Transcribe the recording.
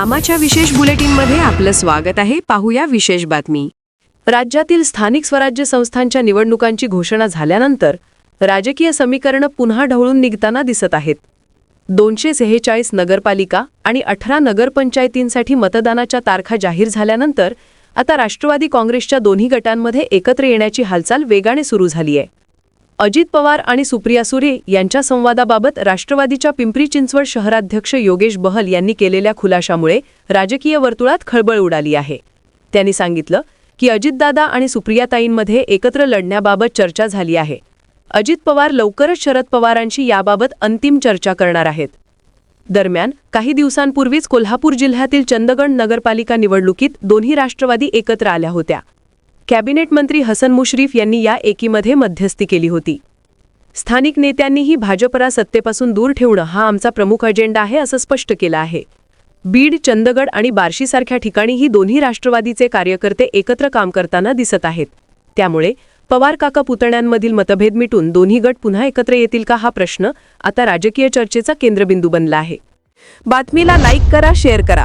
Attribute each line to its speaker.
Speaker 1: आमाच्या विशेष बुलेटिनमध्ये आपलं स्वागत आहे. पाहूया विशेष बातमी. राज्यातील स्थानिक स्वराज्य संस्थांच्या निवडणुकांची घोषणा झाल्यानंतर राजकीय समीकरणं पुन्हा ढवळून निघताना दिसत आहेत. दोनशे सेहेचाळीस नगरपालिका आणि अठरा नगरपंचायतींसाठी मतदानाच्या तारखा जाहीर झाल्यानंतर आता राष्ट्रवादी काँग्रेसच्या दोन्ही गटांमध्ये एकत्र येण्याची हालचाल वेगाने सुरू झाली आहे अजित पवार आणि सुप्रिया सुरे यांच्या संवादाबाबत राष्ट्रवादीच्या पिंपरी चिंचवड शहराध्यक्ष योगेश बहल यांनी केलेल्या खुलाशामुळे राजकीय वर्तुळात खळबळ उडाली आहे. त्यांनी सांगितलं की अजितदादा आणि सुप्रियाताईंमध्ये एकत्र लढण्याबाबत चर्चा झाली आहे. अजित पवार लवकरच शरद पवारांशी याबाबत अंतिम चर्चा करणार आहेत. दरम्यान काही दिवसांपूर्वीच कोल्हापूर जिल्ह्यातील चंदगड नगरपालिका निवडणुकीत दोन्ही राष्ट्रवादी एकत्र आल्या होत्या. कॅबिनेट मंत्री हसन मुश्रीफ यांनी या एकीमध्ये मध्यस्थी केली होती. स्थानिक नेत्यांनीही भाजपला सत्तेपासून दूर ठेवणं हा आमचा प्रमुख अजेंडा आहे असं स्पष्ट केलं आहे. बीड चंदगड आणि बार्शीसारख्या ठिकाणीही दोन्ही राष्ट्रवादीचे कार्यकर्ते एकत्र काम करताना दिसत आहेत. त्यामुळे पवार काका पुतण्यांमधील मतभेद मिटून दोन्ही गट पुन्हा एकत्र येतील का हा प्रश्न आता राजकीय चर्चेचा केंद्रबिंदू बनला आहे. बातमीला लाईक करा शेअर करा.